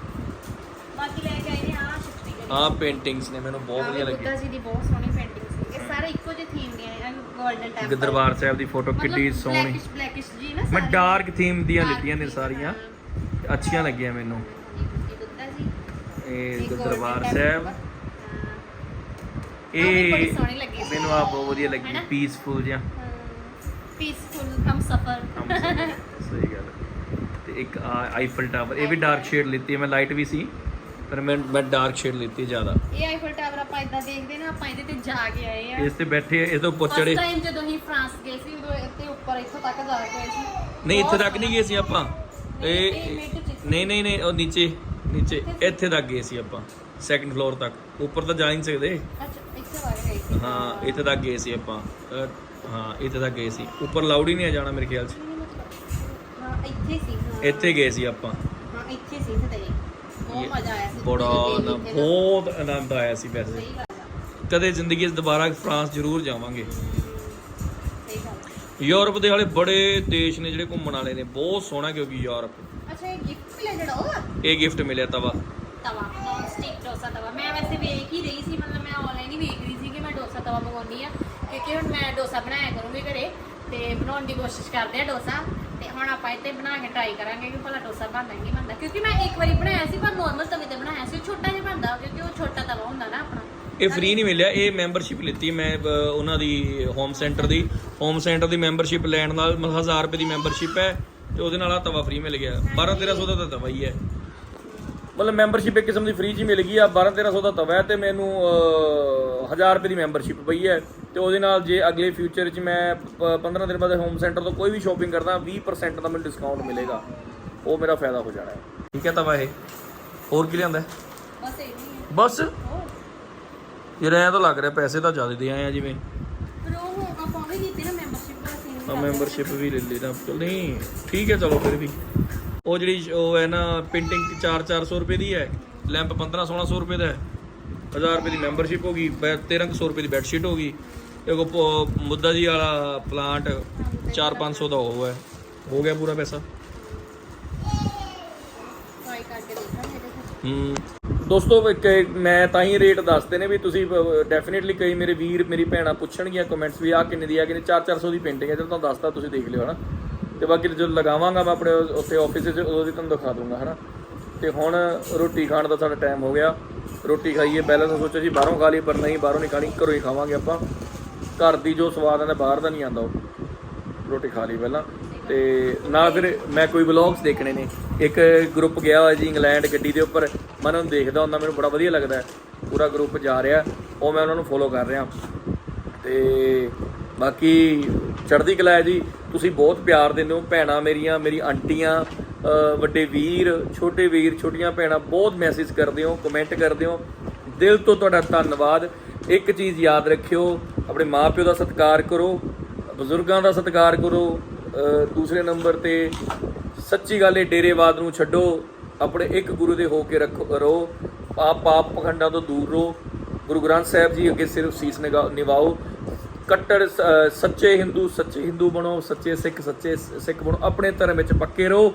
ਬਾਕੀ ਲੈ ਕੇ ਆਏ ਨੇ ਆ ਕਰੀ ਆਹ ਪੇਂਟਿੰਗਸ ਨੇ ਮੈਨੂੰ ਬਹੁਤ ਵਧੀਆ ਲੱਗੀ ਜੀ ਦੀ ਬਹੁਤ ਸੋਹਣੀ ਪੇਂਟਿੰਗ ਇਹ ਸਾਰੇ ਇੱਕੋ ਜਿਹੇ ਥੀਮ ਦੀਆਂ ਨੇ ਗੋਲਡਨ ਟੈਂਪਲ ਦਰਬਾਰ ਸਾਹਿਬ ਦੀ ਫੋਟੋ ਕਿੱਡੀ ਸੋਹਣੀ। ਬਲੈਕਿਸ਼ ਬਲੈਕਿਸ਼ ਜੀ ਨਾ ਮੈਂ ਸਾਰੀ। ਡਾਰਕ ਥੀਮ ਦੀਆਂ Dark ਲਿੱਤੀਆਂ ਨੇ theme, ਸਾਰੀਆਂ। ਹਾਂ। ਅੱਛੀਆਂ ਲੱਗੀਆਂ ਮੈਨੂੰ। ਇਹ ਦੁੱਧਾ ਜੀ ਇਹ ਇਹ golden ਦਰਬਾਰ temple, ਸਾਹਿਬ। ਹਾਂ। ਇਹ ਬੜੀ ਸੋਹਣੀ ਲੱਗੀ ਸੀ। ਮੈਨੂੰ ਆ ਬਹੁਤ ਵਧੀਆ ਲੱਗੀ। ਹੈਨਾ? ਪੀਸਫੁਲ ਜਿਹਾ। ਪੀਸਫੁਲ ਹਮ ਸਫਰ ਸਹੀ ਗੱਲ। ਹੈ। ਤੇ ਇੱਕ ਆਈਫਲ ਟਾਵਰ ਇਹ ਵੀ ਡਾਰਕ ਸ਼ੇਡ ਲਿੱਤੀ ਹੈ। ਮੈਂ ਲਾਈਟ ਵੀ ਸੀ। ਪਰ ਮੈਂ ਮੈਂ ਡਾਰਕ ਸ਼ੇਡ ਲਿੱਤੀ ਜ਼ਿਆਦਾ। ਇਹ ਆਈਫਲ ਟਾਵਰ ਆਪਾਂ ਇਦਾਂ ਦੇਖਦੇ ਨਾ ਆਪਾਂ ਇਹਦੇ ਤੇ ਜਾ ਕੇ ਆਏ ਆ। ਇਸ ਤੇ ਬੈਠੇ ਇਸ ਤੋਂ ਫਸਟ ਚੜੇ ਟਾਈਮ ਜਦੋਂ ਹੀ ਫਰਾਂਸ ਗਏ ਸੀ ਉਦੋਂ ਇੱਥੇ ਉੱਪਰ ਇੱਥੋਂ ਤੱਕ ਜਾ ਕੇ ਆਏ ਸੀ। ਨਹੀਂ ਇੱਥੇ ਤੱਕ ਨਹੀਂ ਗਏ ਸੀ ਆਪਾਂ। ਇਹ ਚ। ਨਹੀਂ ਨਹੀਂ ਨਹੀਂ ਉਹ ਨੀਚੇ ਨੀਚੇ ਇੱਥੇ ਤੱਕ ਗਏ ਸੀ ਆਪਾਂ ਸੈਕੰਡ ਫਲੋਰ ਤੱਕ। ਉੱਪਰ ਤਾਂ ਜਾ ਹੀ ਨਹੀਂ ਸਕਦੇ। ਅੱਛਾ ਇੱਥੇ ਵਗ ਗਏ ਸੀ। ਹਾਂ ਇੱਥੇ ਤੱਕ ਗਏ ਸੀ ਆਪਾਂ। ਅਹ, ਹਾਂ ਇੱਥੇ ਤੱਕ ਗਏ ਸੀ। ਉੱਪਰ ਲਾਊਡ ਹੀ ਨਹੀਂ ਆ ਜਾਣਾ ਮੇਰੇ ਖਿਆਲ 'ਚ। ਹਾਂ ਇੱਥੇ ਸੀ ਹਾਂ। ਇੱਥੇ ਗਏ ਸੀ ਆਪਾਂ। ਹਾਂ ਇੱਥੇ ਸੀ ਇੱਥੇ ਤੇ ਸੀ। ਬੜਾ। ਬਹੁਤ ਆਨੰਦ ਆਇਆ ਸੀ ਵੈਸੇ। ਕਦੇ ਜ਼ਿੰਦਗੀ 'ਚ ਦੁਬਾਰਾ ਫਰਾਂਸ ਜ਼ਰੂਰ ਜਾਵਾਂਗੇ। ਯੂਰਪ ਦੇ ਵਾਲੇ ਬੜੇ ਦੇਸ਼ ਨੇ ਜਿਹੜੇ ਘੁੰਮਣ ਵਾਲੇ ਨੇ ਬਹੁਤ ਸੋਹਣਾ ਕਿਉਂਕਿ ਯੂਰਪ। ਅੱਛਾ ਇਹ ਗਿਫਟ ਮਿਲਿਆ ਜਿਹੜਾ ਉਹ? ਇਹ ਗਿਫਟ ਮਿਲਿਆ ਤਵਾ। ਤਵਾ ਨੌਨ ਸਟਿਕ ਡੋਸਾ ਤਵਾ। ਮੈਂ ਵੈਸੇ ਵੇਖ ਹੀ ਰਹੀ ਸੀ ਮਤਲਬ ਮੈਂ ਆਨਲਾਈਨ ਹੀ ਵੇਖ ਰਹੀ ਸੀ ਕਿ ਮੈਂ ਡੋਸਾ ਤਵਾ ਮੰਗਵਾਉਣੀ ਆ। ਕਿਉਂਕਿ ਹੁਣ ਮੈਂ ਡੋਸਾ ਬਣਾਇਆ ਕਰੂੰਗੀ ਘਰੇ ਤੇ ਬਣਾਉਣ ਦੀ ਕੋਸ਼ਿਸ਼ ਕਰਦੇ ਆ ਡੋਸਾ। ਤੇ ਹੁਣ ਆਪਾਂ ਇੱਥੇ ਬਣਾ ਕੇ ਟਰਾਈ ਕਰਾਂਗੇ ਕਿ ਭਲਾ ਡੋਸਾ ਬਣਦਾ ਕਿ ਬਣਦਾ। ਕਿਉਂਕਿ ਮੈਂ ਇੱਕ ਵਾਰੀ ਬਣਾਇਆ ਸੀ ਪਰ ਨਾਰਮਲ ਤਵੇ ਤੇ ਬਣਾਇਆ ਸੀ ਉਹ ਛੋਟਾ ਜਿਹਾ ਬਣਦਾ ਕਿਉਂਕਿ ਉਹ ਛੋਟਾ ਤਵਾ ਹੁੰਦਾ ਨਾ ਆਪਣਾ। ਇਹ ਫ੍ਰੀ ਨਹੀਂ ਮਿਲਿਆ ਇਹ ਮੈਂਬਰਸ਼ਿਪ ਲਿੱਤੀ ਮੈਂ ਅਹ, ਉਹਨਾਂ ਦੀ ਹੋਮ ਸੈਂਟਰ ਦੀ। ਹੋਮ ਸੈਂਟਰ ਦੀ ਮੈਂਬਰਸ਼ਿਪ ਲੈਣ ਨਾਲ 1000 ਰੁਪਏ ਦੀ ਮੈਂਬਰਸ਼ਿਪ ਹੈ ਤੇ ਉਹਦੇ ਨਾਲ ਆ ਤਵਾ ਫ੍ਰੀ ਮਿਲ ਗਿਆ। 12 1300 ਦਾ ਤਾਂ ਤਵਾ ਹੀ ਹੈ। ਮਤਲਬ ਮੈਂਬਰਸ਼ਿਪ ਇੱਕ ਕਿਸਮ ਦੀ ਫ੍ਰੀ ਹੀ ਮਿਲ ਗਈ ਆ 12 1300 ਦਾ ਤਵਾ ਹੈ ਤੇ ਮੈਨੂੰ 1000 ਰੁਪਏ ਦੀ ਮੈਂਬਰਸ਼ਿਪ ਪਈ ਹੈ। ਤੇ ਉਹਦੇ ਨਾਲ ਜੇ ਅਗਲੇ ਫਿਊਚਰ ਚ ਮੈਂ ਪ- 15 ਦਿਨ ਬਾਅਦ ਹੋਮ ਸੈਂਟਰ ਤੋਂ ਕੋਈ ਵੀ ਸ਼ਾਪਿੰਗ ਕਰਦਾ 20% ਦਾ ਮੈਨੂੰ ਡਿਸਕਾਊਂਟ ਮਿਲੇਗਾ। ਉਹ ਮੇਰਾ ਫਾਇਦਾ ਹੋ ਜਾਣਾ ਹੈ। ਠੀਕ ਹੈ ਤਵਾ ਇਹ। ਹੋਰ ਕੀ ਲਿਆਂਦਾ? ਬਸ ਇਹ ਨਹੀਂ ਬਸ? ਯਾਰ ਐਂ ਤਾਂ ਲੱਗ ਰਿਹਾ ਪੈਸੇ ਤਾਂ ਜ਼ਿਆਦਾ ਦੇ ਆਏ ਆ ਜਿਵੇਂ। ਪਰ ਉਹ ਆਪਾਂ ਵੀ ਕੀਤੀ ਨਾ ਮੈਂਬਰਸ਼ਿਪ ਦਾ ਸੀ ਆ ਮੈਂਬਰਸ਼ਿਪ ਵੀ ਲੈ ਲਈ ਨਾ ਚਲ ਨਹੀਂ ਠੀਕ ਹੈ ਚਲੋ ਫਿਰ ਵੀ। ਉਹ ਜਿਹੜੀ ਉਹ ਹੈ ਨਾ ਪੇਂਟਿੰਗ 4-400 ਰੁਪਏ ਦੀ ਹੈ ਲੈਂਪ 15-1600 ਰੁਪਏ ਦਾ ਹੈ। 1000 ਰੁਪਏ ਦੀ ਮੈਂਬਰਸ਼ਿਪ ਹੋ ਗਈ 1300 ਰੁਪਏ ਦੀ ਬੈੱਡਸ਼ੀਟ ਹੋ ਗਈ। ਇਹ ਕੋ ਮੁੱਦਾ ਜੀ ਵਾਲਾ ਪਲਾਂਟ 4-500 ਦਾ ਉਹ ਹੈ। ਹੋ ਗਿਆ ਪੂਰਾ ਪੈਸਾ। ਹੂੰ। ਦੋਸਤੋ ਇੱਕ ਮੈਂ ਤਾਂ ਹੀ ਰੇਟ ਦੱਸਦੇ ਨੇ ਵੀ ਤੁਸੀਂ ਡੈਫੀਨਿਟਲੀ ਕਈ ਮੇਰੇ ਵੀਰ ਮੇਰੀ ਭੈਣਾਂ ਪੁੱਛਣਗੀਆਂ ਕਮੈਂਟਸ ਵੀ ਆ ਕਿੰਨੇ ਦੀ ਆ ਕਿੰਨੇ 4-400 ਦੀ ਪੇਂਟਿੰਗ ਹੈ ਜਦੋਂ ਤੁਹਾਨੂੰ ਦੱਸਤਾ ਤੁਸੀਂ ਦੇਖ ਲਿਓ ਹਨਾ। ਤੇ ਬਾਕੀ ਜਦੋਂ ਲਗਾਵਾਂਗਾ ਮੈਂ ਆਪਣੇ ਉੱਥੇ ਆਫਿਸ 'ਚ, ਉਦੋਂ ਦੀ ਤੁਹਾਨੂੰ ਦਿਖਾ ਦੂੰਗਾ, ਹਨਾ? ਤੇ ਹੁਣ ਰੋਟੀ ਖਾਣ ਦਾ ਸਾਡਾ ਟਾਈਮ ਹੋ ਗਿਆ। ਰੋਟੀ ਖਾਈਏ ਪਹਿਲਾਂ ਤਾਂ ਸੋਚਿਆ ਜੀ, ਬਾਹਰੋਂ ਖਾ ਲਈ, ਪਰ ਨਹੀਂ, ਬਾਹਰੋਂ ਨਹੀਂ ਖਾਣੀ, ਘਰੋਂ ਹੀ ਖਾਵਾਂਗੇ ਆਪਾਂ। ਘਰ ਦੀ ਜੋ ਸਵਾਦ ਆਉਂਦਾ ਬਾਹਰ ਦਾ ਨਹੀਂ ਆਉਂਦਾ ਉਹ। ਰੋਟੀ ਖਾ ਲਈ ਪਹਿਲਾਂ। ਤੇ ਨਾ ਫਿਰ ਮੈਂ ਕੋਈ ਵਲੌਗਸ ਦੇਖਣੇ ਨੇ। ਇੱਕ ਗਰੁੱਪ ਗਿਆ ਹੋਇਆ ਜੀ ਇੰਗਲੈਂਡ ਗੱਡੀ ਦੇ ਉੱਪਰ। ਮੈਂ ਉਹਨਾਂ ਨੂੰ ਦੇਖਦਾ ਹੁੰਦਾ, ਮੈਨੂੰ ਬੜਾ ਵਧੀਆ ਲੱਗਦਾ ਹੈ। ਪੂਰਾ ਗਰੁੱਪ ਜਾ ਰਿਹਾ। ਉਹ ਮੈਂ ਉਹਨਾਂ ਨੂੰ ਫੋਲੋ ਕਰ ਰਿਹਾ। ਤੇ ਬਾਕੀ ਚੜ੍ਹਦੀ ਕਲਾ ਹੈ ਜੀ। ਤੁਸੀਂ ਬਹੁਤ ਪਿਆਰ ਦਿੰਦੇ ਹੋ, ਭੈਣਾਂ ਮੇਰੀਆਂ, ਮੇਰੀ ਆਂਟੀਆਂ ਵੱਡੇ ਵੀਰ, ਛੋਟੇ ਵੀਰ, ਛੋਟੀਆਂ ਭੈਣਾਂ ਬਹੁਤ ਮੈਸੇਜ ਕਰਦੇ ਹੋ ਕਮੈਂਟ ਕਰਦੇ ਹੋ। ਦਿਲ ਤੋਂ ਤੁਹਾਡਾ ਧੰਨਵਾਦ। ਇੱਕ ਚੀਜ਼ ਯਾਦ ਰੱਖਿਓ, ਆਪਣੇ ਮਾਪਿਓ ਦਾ ਸਤਿਕਾਰ ਕਰੋ, ਬਜ਼ੁਰਗਾਂ ਦਾ ਸਤਿਕਾਰ ਕਰੋ ਦੂਸਰੇ ਨੰਬਰ ਤੇ ਸੱਚੀ ਗੱਲ ਇਹ ਡੇਰੇਵਾਦ ਨੂੰ ਛੱਡੋ, ਆਪਣੇ ਇੱਕ ਗੁਰੂ ਦੇ ਹੋ ਕੇ ਰੱਖੋ, ਰਹੋ। ਆਪ ਪਾਪ ਪਖੰਡਾਂ ਤੋਂ ਦੂਰ ਰਹੋ। ਗੁਰੂ ਗ੍ਰੰਥ ਸਾਹਿਬ ਜੀ ਅੱਗੇ ਸਿਰਫ ਸੀਸ ਨਿਗਾ- ਨਿਵਾਓ ਕੱਟੜ, ਸ- ਸੱਚੇ ਹਿੰਦੂ ਸੱਚੇ ਹਿੰਦੂ ਬਣੋ, ਸੱਚੇ ਸਿੱਖ, ਸੱਚੇ ਸ- ਸਿੱਖ ਬਣੋ, ਆਪਣੇ ਧਰਮ ਵਿੱਚ ਪੱਕੇ ਰਹੋ।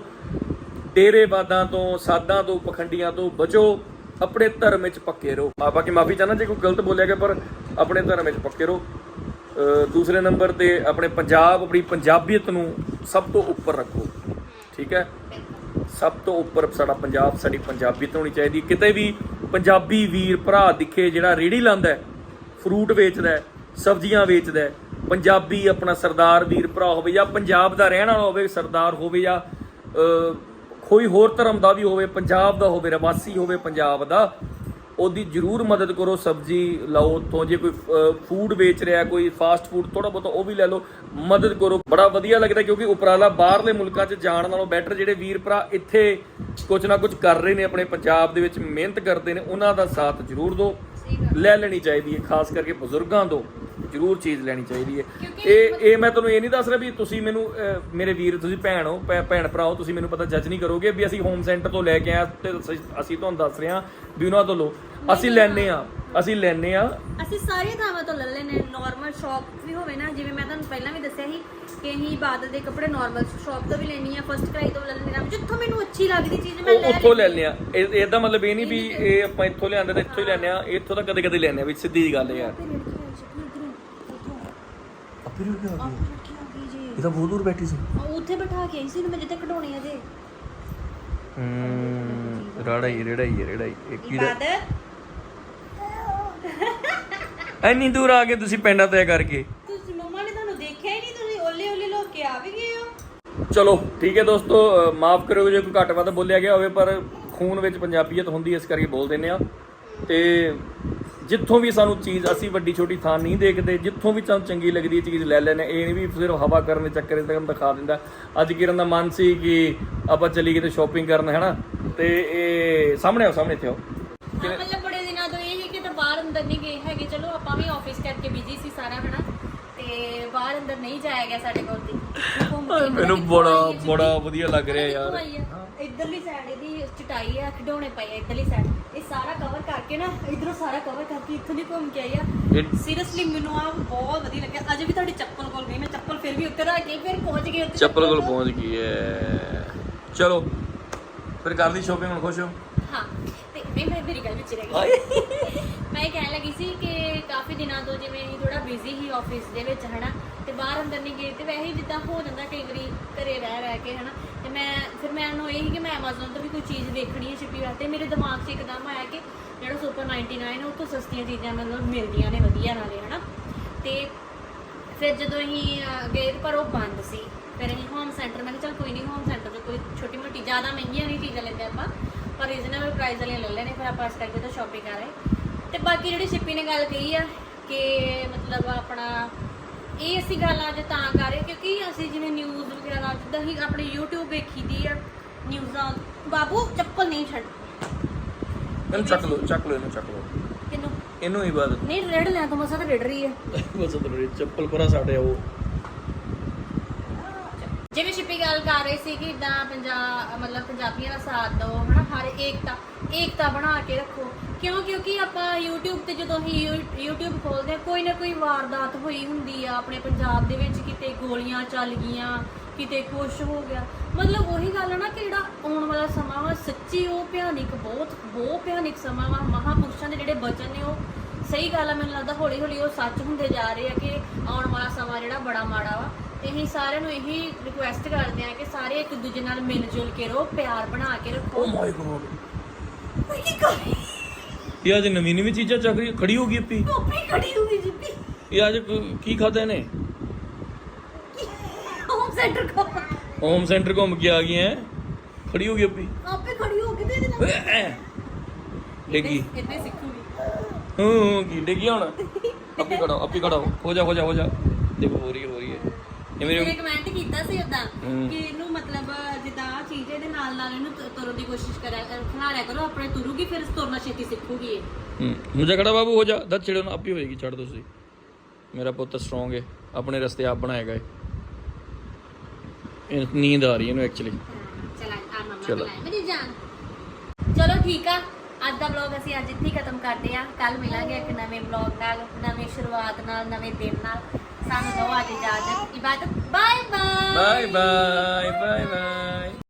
ਡੇਰੇਵਾਦਾਂ ਤੋਂ ਸਾਧਾਂ ਤੋਂ, ਪਖੰਡੀਆਂ ਤੋਂ ਬਚੋ, ਆਪਣੇ ਧਰਮ ਵਿੱਚ ਪੱਕੇ ਰਹੋ। ਆ ਬਾਕੀ ਮਾਫੀ ਚਾਹਨਾ ਜੇ ਕੋਈ ਗਲਤ ਬੋਲਿਆ ਗਿਆ, ਪਰ ਆਪਣੇ ਧਰਮ ਵਿੱਚ ਪੱਕੇ ਰਹੋ। ਦੂਸਰੇ ਨੰਬਰ ਤੇ ਆਪਣੇ ਪੰਜਾਬ, ਆਪਣੀ ਪੰਜਾਬੀਅਤ ਨੂੰ ਸਭ ਤੋਂ ਉੱਪਰ ਰੱਖੋ। ਠੀਕ ਹੈ? ਸਭ ਤੋਂ ਉੱਪਰ ਸਾਡਾ ਪੰਜਾਬ, ਸਾਡੀ ਪੰਜਾਬੀਅਤ ਹੋਣੀ ਚਾਹੀਦੀ। ਕਿਤੇ ਵੀ ਪੰਜਾਬੀ ਵੀਰ, ਭਰਾ ਦਿਖੇ, ਜਿਹੜਾ ਰੇੜੀ ਲਾਂਦਾ ਹੈ, ਫਰੂਟ ਵੇਚਦਾ ਹੈ ਸਬਜ਼ੀਆਂ ਵੇਚਦਾ ਹੈ। ਪੰਜਾਬੀ ਆਪਣਾ ਸਰਦਾਰ ਵੀਰ ਭਰਾ ਹੋਵੇ ਜਾਂ ਪੰਜਾਬ ਦਾ ਰਹਿਣ ਵਾਲਾ ਹੋਵੇ ਸਰਦਾਰ ਹੋਵੇ ਜਾਂ ਕੋਈ ਹੋਰ ਧਰਮ ਦਾ ਵੀ ਹੋਵੇ ਪੰਜਾਬ ਦਾ ਹੋਵੇ ਰਵਾਸੀ ਹੋਵੇ ਪੰਜਾਬ ਦਾ ਉਹਦੀ ਜਰੂਰ ਮਦਦ ਕਰੋ। ਸਬਜ਼ੀ ਲਾਓ ਉੱਥੋਂ ਜੇ ਕੋਈ ਫੂਡ ਵੇਚ ਰਿਹਾ ਕੋਈ ਫਾਸਟ ਫੂਡ ਥੋੜਾ ਬਹੁਤਾ ਉਹ ਵੀ ਲੈ ਲਓ ਮਦਦ ਕਰੋ। ਬੜਾ ਵਧੀਆ ਲੱਗਦਾ ਕਿਉਂਕਿ ਉਪਰਾਲਾ ਬਾਹਰਲੇ ਮੁਲਕਾਂ 'ਚ ਜਾਣ ਨਾਲੋਂ ਬੈਟਰ ਜਿਹੜੇ ਵੀਰ ਭਰਾ ਇੱਥੇ ਕੁਝ ਨਾ ਕੁਝ ਕਰ ਰਹੇ ਨੇ ਆਪਣੇ ਪੰਜਾਬ ਦੇ ਵਿੱਚ ਮਿਹਨਤ ਕਰਦੇ ਨੇ ਉਹਨਾਂ ਦਾ ਸਾਥ ਜਰੂਰ ਦਿਓ। ਲੈ ਲੈਣੀ ਚਾਹੀਦੀ ਹੈ ਖਾਸ ਕਰਕੇ ਬਜ਼ੁਰਗਾਂ ਤੋਂ। ਜਰੂਰ ਚੀਜ਼ ਲੈਣੀ ਚਾਹੀਦੀ ਹੈ। ਇਹ ਇਹ ਮੈਂ ਤੁਹਾਨੂੰ ਇਹ ਨਹੀਂ ਦੱਸ ਰਿਹਾ ਵੀ ਤੁਸੀਂ ਮੈਨੂੰ ਅਹ, ਮੇਰੇ ਵੀਰ ਤੁਸੀਂ ਭੈਣ ਹੋ ਭੈ- ਭੈਣ ਭਰਾ ਹੋ ਤੁਸੀਂ ਮੈਨੂੰ ਪਤਾ ਜੱਜ ਨਹੀਂ ਕਰੋਗੇ ਵੀ ਅਸੀਂ ਹੋਮ ਸੈਂਟਰ ਤੋਂ ਲੈ ਕੇ ਆਏ ਤੇ ਅਸੀਂ- ਅਸੀਂ ਤੁਹਾਨੂੰ ਦੱਸ ਰਹੇ ਹਾਂ ਵੀ ਉਹਨਾਂ ਤੋਂ ਲਓ। ਅਸੀਂ ਲੈਨੇ ਆ ਅਸੀਂ ਲੈਨੇ ਆ ਅਸੀਂ ਸਾਰੀਆਂ ਥਾਵਾਂ ਤੋਂ ਲੈ ਲੈਨੇ ਨਾਰਮਲ ਸ਼ਾਪ ਵੀ ਹੋਵੇ ਨਾ ਜਿਵੇਂ ਮੈਂ ਤੁਹਾਨੂੰ ਪਹਿਲਾਂ ਵੀ ਦੱਸਿਆ ਸੀ ਕਿ ਅਸੀਂ ਇਬਾਦਤ ਦੇ ਕੱਪੜੇ ਨਾਰਮਲ ਸ਼ਾਪ ਤੋਂ ਵੀ ਲੈਣੀ ਆ ਫਸਟ ਕਰਾਈ ਤੋਂ ਵੀ ਲੈ ਲੈਣੀ ਆ ਜਿੱਥੋਂ ਮੈਨੂੰ ਅੱਛੀ ਲੱਗਦੀ ਚੀਜ਼ ਮੈਂ ਉਹ ਲੈ ਉੱਥੋਂ ਲੈਂਦੀ ਲੈਨੇ ਆ ਇਹ ਇਹਦਾ ਮਤਲਬ ਇਹ ਨਹੀਂ ਵੀ ਇਹ ਆਪਾਂ ਇੱਥੋਂ ਲਿਆਂਦੇ ਤੇ ਇੱਥੋਂ ਹੀ ਲੈਨੇ ਆ ਇੱਥੋਂ ਤਾਂ ਕਦੇ ਕਦੇ ਲੈਨੇ ਆ ਵੀ ਸਿੱਧੀ ਜੀ ਗੱਲ ਹੈ ਯਾਰ ਇਹ ਤਾਂ ਬਹੁਤ ਦੂਰ ਬੈਠੀ ਸੀ। ਉਹ ਉੱਥੇ ਬਿਠਾ ਕੇ ਆਈ ਸੀ ਨਾ ਮੈਂ ਜਿੱਥੇ ਕਢਾਉਣੀ ਆ ਜੇ। ਹੂੰ ਰੜਾਈ ਰੜਾਈ ਰੜਾਈ। ਇਹ ਕੀ ਇਬਾਦਤ। ਐਨੀ ਦੂਰ ਆ ਕੇ ਤੁਸੀਂ ਪਿੰਡਾਂ ਤੈਅ ਕਰਕੇ। ਤੁਸੀਂ ਮੰਮਾ ਨੇ ਤੁਹਾਨੂੰ ਦੇਖਿਆ ਹੀ ਨਹੀਂ ਤੁਸੀਂ ਓਲੇ ਓਲੇ ਲੋਕ ਕੇ ਆ ਵੀ ਗਏ ਹੋ। ਚਲੋ ਠੀਕ ਹੈ ਦੋਸਤੋ ਮਾਫ ਕਰਿਓ ਜੇ ਕੋਈ ਘੱਟ ਵੱਧ ਬੋਲਿਆ ਗਿਆ ਹੋਵੇ ਪਰ ਖੂਨ ਵਿੱਚ ਪੰਜਾਬੀਅਤ ਹੁੰਦੀ ਹੈ, ਇਸ ਕਰਕੇ ਬੋਲ ਦਿੰਨੇ ਆ ਤੇ ਜਿੱਥੋਂ ਵੀ ਸਾਨੂੰ ਚੀਜ਼ ਅਸੀਂ ਵੱਡੀ ਛੋਟੀ ਥਾਂ ਨਹੀਂ ਦੇਖਦੇ ਜਿੱਥੋਂ ਵੀ ਸਾਨੂੰ ਚੰਗੀ ਲੱਗਦੀ ਹੈ ਚੀਜ਼ ਲੈ ਲੈਣੇ ਇਹ ਨਹੀਂ ਵੀ ਸਿਰਫ ਹਵਾ ਕਰਨ ਦੇ ਚੱਕਰ 'ਚ ਤੁਹਾਨੂੰ ਦਿਖਾ ਦਿੰਦਾ। ਅੱਜ ਕਿਰਨ ਦਾ ਮਨ ਸੀ ਕਿ ਆਪਾਂ ਚੱਲੀ ਕਿਤੇ ਸ਼ਾਪਿੰਗ ਕਰਨ ਹੈਨਾ? ਤੇ ਇਹ ਸਾਹਮਣੇ ਆਓ ਸਾਹਮਣੇ ਇੱਥੇ ਆਓ। ਮਤਲਬ ਬੜੇ ਦਿਨਾਂ ਤੋਂ ਇਹ ਹੈ ਕਿ ਤਾਂ ਬਾਹਰ ਅੰਦਰ ਨਹੀਂ ਗਏ ਹੈਗੇ। ਚਲੋ ਆਪਾਂ ਵੀ ਆਫਿਸ ਕਰਕੇ ਬਿਜ਼ੀ ਸੀ ਸਾਰਾ ਹਨਾ? ਤੇ ਬਾਹਰ ਅੰਦਰ ਨਹੀਂ ਜਾਇਆ ਗਿਆ ਸਾਡੇ ਕੋਲ ਪਤਾ ਮੈਨੂੰ ਬੜਾ ਬੜਾ ਵਧੀਆ ਲੱਗ ਰਿਹਾ ਯਾਰ? ਇੱਧਰਲੀ ਸਾਈਡ ਇਹਦੀ ਚਟਾਈ ਆ ਖਿਡੌਣੇ ਪਏ ਆ ਇੱਧਰਲੀ ਸਾਈਡ ਸਾਰਾ ਕਵਰ ਕਰਕੇ ਨਾ ਇਧਰੋਂ ਸਾਰਾ ਕਵਰ ਕਰਕੇ ਇੱਥੋਂ ਦੀ ਘੁੰਮ ਕੇ ਆਈ ਆ। ਸੀਰੀਅਸਲੀ ਮੈਨੂੰ ਆ ਬਹੁਤ ਵਧੀਆ ਲੱਗਿਆ। ਅਜੇ ਵੀ ਤੁਹਾਡੀ ਚੱਪਲ ਕੋਲ ਗਈ ਮੈਂ ਚੱਪਲ ਫਿਰ ਵੀ ਉੱਤੇ ਰੱਖ ਕੇ ਫਿਰ ਪਹੁੰਚ ਗਈ ਉੱਤੇ ਚੱਪਲ ਕੋਲ ਪਹੁੰਚ ਗਈ ਹੈ ਚਲੋ ਫਿਰ ਕਰ ਲਈ ਸ਼ਾਪਿੰਗ ਹੁਣ ਖੁਸ਼ ਹੋ? ਹਾਂ ਤੇ ਮੈਂ ਮੈਂ- ਮੇਰੀ ਗੱਲ ਵਿੱਚ ਰਹਿ ਗਈ। ਮੈਂ ਕਹਿਣ ਲੱਗੀ ਸੀ ਕਿ ਕਾਫੀ ਦਿਨਾਂ ਤੋਂ ਜਿਵੇਂ ਅਸੀਂ ਥੋੜਾ ਬਿਜ਼ੀ ਸੀ ਆਫਿਸ ਦੇ ਵਿੱਚ ਹਨਾ ਤੇ ਬਾਹਰ ਅੰਦਰ ਨਹੀਂ ਗਏ ਤੇ ਵੈਸੇ ਹੀ ਜਿੱਦਾਂ ਹੋ ਜਾਂਦਾ ਕਈ ਵਾਰੀ ਘਰੇ ਰਹਿ ਰਹਿ ਕੇ ਹਨਾ ਤੇ ਮੈਂ ਫਿਰ ਮੈਨੂੰ ਇਹ ਸੀ ਕਿ ਮੈਂ Amazon ਤੋਂ ਵੀ ਕੋਈ ਚੀਜ਼ ਵੇਖਣੀ ਹੈ ਛਿਪੀ ਵਾਸਤੇ। ਮੇਰੇ ਦਿਮਾਗ 'ਚ ਇੱਕਦਮ ਆਇਆ ਕਿ ਜਿਹੜਾ ਸੁਪਰ 99 ਹੈ ਤੋਂ ਸਸਤੀਆਂ ਚੀਜ਼ਾਂ ਮਤਲਬ ਮਿਲਦੀਆਂ ਨੇ ਵਧੀਆ ਨਾਲੇ ਹਨਾ? ਤੇ ਫਿਰ ਜਦੋਂ ਅਸੀਂ ਅਹ, ਗਏ ਪਰ ਉਹ ਬੰਦ ਸੀ। ਫਿਰ ਅਸੀਂ ਹੋਮ ਸੈਂਟਰ ਮੈਂ ਕਿਹਾ ਚਲ ਕੋਈ ਨਹੀਂ ਹੋਮ ਸੈਂਟਰ ਤੋਂ ਕੋਈ ਛੋਟੀ ਮੋਟੀ ਜ਼ਿਆਦਾ ਮਹਿੰਗੀਆਂ ਨਹੀਂ ਚੀਜ਼ਾਂ ਲੈਂਦੇ ਆਪਾਂ ਪਰ ਰੀਜ਼ਨੇਬਲ ਪ੍ਰਾਈਸ ਵਾਲੀਆਂ ਲੈ ਲੈਣੇ ਫਿਰ ਆਪਾਂ ਇਸ ਕਰਕੇ ਤਾਂ ਸ਼ਾਪਿੰਗ ਕਰ ਰਹੇ ਤੇ ਬਾਕੀ ਜਿਹੜੀ ਸ਼ਿਪੀ ਨੇ ਗੱਲ ਕਹੀ ਆ ਕਿ ਮਤਲਬ ਆਪਣਾ ਇਹ ਅਸੀਂ ਗੱਲ ਅੱਜ ਤਾਂ ਕਰ ਰਹੇ ਕਿਉਂਕਿ ਅਸੀਂ ਜਿਵੇਂ ਨਿਊ ਵਗੈਰਾ ਨਾਲ ਜਿੱਦਾਂ ਹੀ ਆਪਣੇ YouTube ਵੇਖੀਦੀ ਆ ਨਿਊਜ਼ਾਂ। ਬਾਬੂ ਚੱਪਲ ਨਹੀਂ ਛੱਡ। ਇਹਨੂੰ ਚੱਕ ਲਓ ਚੱਕ ਲਓ ਇਹਨੂੰ ਚੱਕ ਲਓ। ਕਿਨੂੰ ਇਹਨੂੰ ਹੀ ਬਾਦ ਨਹੀਂ ਰੇਡ ਲੈ ਤੋਂ ਮਸਾ ਤਾਂ ਰੇਡ ਰਹੀ ਹੈ ਬਸ ਤੁਹਾਡੀ ਚੱਪਲ ਪਰਾ ਸਾਡੇ ਉਹ। ਜਿਵੇਂ ਸ਼ਿਪੀ ਗੱਲ ਕਰ ਰਹੇ ਸੀ ਕਿ ਇਦਾਂ ਪੰਜਾਬ ਮਤਲਬ ਪੰਜਾਬੀਆਂ ਦਾ ਸਾਥ ਦਿਓ ਹਨਾ ਹਰ ਏਕਤਾ ਏਕਤਾ ਬਣਾ ਕੇ ਰੱਖੋ। ਕਿਉਂ? ਕਿਉਂਕਿ ਆਪਾਂ YouTube ਤੇ ਜਦੋਂ ਹੀ YouTube ਖੋਲਦੇ ਆ ਕੋਈ ਨਾ ਕੋਈ ਵਾਰਦਾਤ ਹੋਈ ਹੁੰਦੀ ਆ ਆਪਣੇ ਪੰਜਾਬ ਦੇ ਵਿੱਚ ਕਿਤੇ ਗੋਲੀਆਂ ਚੱਲ ਗਈਆਂ ਕਿਤੇ ਕੁਛ ਹੋ ਗਿਆ। ਮਤਲਬ ਉਹੀ ਗੱਲ ਆ ਨਾ ਕਿ ਜਿਹੜਾ ਆਉਣ ਵਾਲਾ ਸਮਾਂ ਵਾ ਸੱਚੀ ਉਹ ਭਿਆਨਕ ਬਹੁਤ ਬਹੁਤ ਭਿਆਨਕ ਸਮਾਂ ਵਾ। ਮਹਾਪੁਰਸ਼ਾਂ ਦੇ ਜਿਹੜੇ ਬਚਨ ਨੇ ਉਹ ਸਹੀ ਗੱਲ ਆ ਮੈਨੂੰ ਲੱਗਦਾ ਹੌਲੀ ਹੌਲੀ ਉਹ ਸੱਚ ਹੁੰਦੇ ਜਾ ਰਹੇ ਆ ਕਿ ਆਉਣ ਵਾਲਾ ਸਮਾਂ ਜਿਹੜਾ ਬੜਾ ਮਾੜਾ ਵਾ। ਤੇ ਅਸੀਂ ਸਾਰਿਆਂ ਨੂੰ ਇਹੀ ਰਿਕੁਐਸਟ ਕਰਦੇ ਆ ਕਿ ਸਾਰੇ ਇੱਕ ਦੂਜੇ ਨਾਲ ਮਿਲ ਜੁਲ ਕੇ ਰਹੋ ਪਿਆਰ ਬਣਾ ਕੇ ਰੱਖੋ। ਓ ਮਾਈ ਗੋਡ ਕੀ ਕਰ? ਇਹ ਅੱਜ ਨਵੀਂ ਨਵੀਂ ਚੀਜ਼ਾਂ ਚੱਕ ਰਹੀ ਖੜੀ ਹੋ ਗਈ ਅੱਪੀ ਟੋਪੀ ਖੜੀ ਹੋ ਗਈ ਜਿੱਪੀ ਇਹ ਅੱਜ ਕ- ਖਾਦਾ ਹੋਮ ਸੈਂਟਰ ਕੋ ਹੋਮ ਸੈਂਟਰ ਘੁੰਮ ਕੇ ਆ ਗਈ ਹੈ ਖੜੀ ਹੋ ਗਈ ਅੱਪੀ ਆਪੇ ਖੜੀ ਹੋ ਕੇ ਦੇ ਦੇਣਾ ਓਏ, ਐ। ਡਿੱਗੀ ਕਿੰਨੇ ਸਿੱਖੂਗੀ। ਹੂੰ ਕੀ ਡਿੱਗੀ ਹੁਣ? ਅੱਪੀ ਖੜਾ ਅੱਪੀ ਖੜਾ। ਹੋ। ਜਾ ਹੋ ਜਾ ਹੋ ਜਾ। ਦੇਖੋ ਹੋ ਰਹੀ ਹੈ ਹੋ ਰਹੀ ਹੈ। ਇਹ ਮੇਰੇ ਮੇਰੇ ਕਮੈਂਟ ਕੀਤਾ ਸੀ ਉਦਾਂ। ਕਿ ਇਹਨੂੰ ਮਤਲਬ ਜਿੱਦਾਂ ਆਹ ਚੀਜ਼ ਇਹਦੇ ਨਾਲ ਨਾਲ ਇਹਨੂੰ ਤ- ਤੁਰਨ ਦੀ ਕੋਸ਼ਿਸ਼ ਕਰਿਆ ਖਿਲਾਰਿਆ ਕਰੋ ਆਪਣੇ ਤੁਰੂਗੀ ਫਿਰ ਤੁਰਨਾ ਛੇਤੀ ਸਿੱਖੂਗੀ ਇਹ। ਹੂੰ। ਜਾ ਖੜਾ ਬਾਬੂ ਹੋ ਜਾ। ਦੱਸ ਛੇੜੋ ਨਾ ਆਪੀ ਹੋਏਗੀ ਛੱਡ ਦੋ ਤੁਸੀਂ। ਮੇਰਾ ਪੁੱਤ ਸਟਰੋਂਗ ਹੈ। ਆਪਣੇ ਰਸਤੇ ਆਪ ਬਣਾਏਗਾ ਇਹ ਇਹ ਨੀਂਦ ਆ ਰਹੀ ਹੈ ਇਹਨੂੰ ਐਕਚੁਅਲੀ ਚਲ ਆ ਮਮਾ ਚਲੋ। ਬੁਲਾਏ ਮੇਰੀ ਜਾਨ। ਚਲੋ ਠੀਕ ਆ। ਅੱਜ ਦਾ ਵਲੌਗ ਅਸੀਂ ਅੱਜ ਇੱਥੇ ਹੀ ਖਤਮ ਕਰਦੇ ਆ ਕੱਲ ਮਿਲਾਂਗੇ ਇੱਕ ਨਵੇਂ ਵਲੌਗ ਨਾਲ ਨਵੀਂ ਸ਼ੁਰੂਆਤ ਨਾਲ ਨਵੇਂ ਦਿਨ ਨਾਲ। ਸਾਨੂੰ ਦੋ ਅੱਜ ਇਜਾਜ਼ਤ। ਇਬਾਦਤ। Bye bye bye bye bye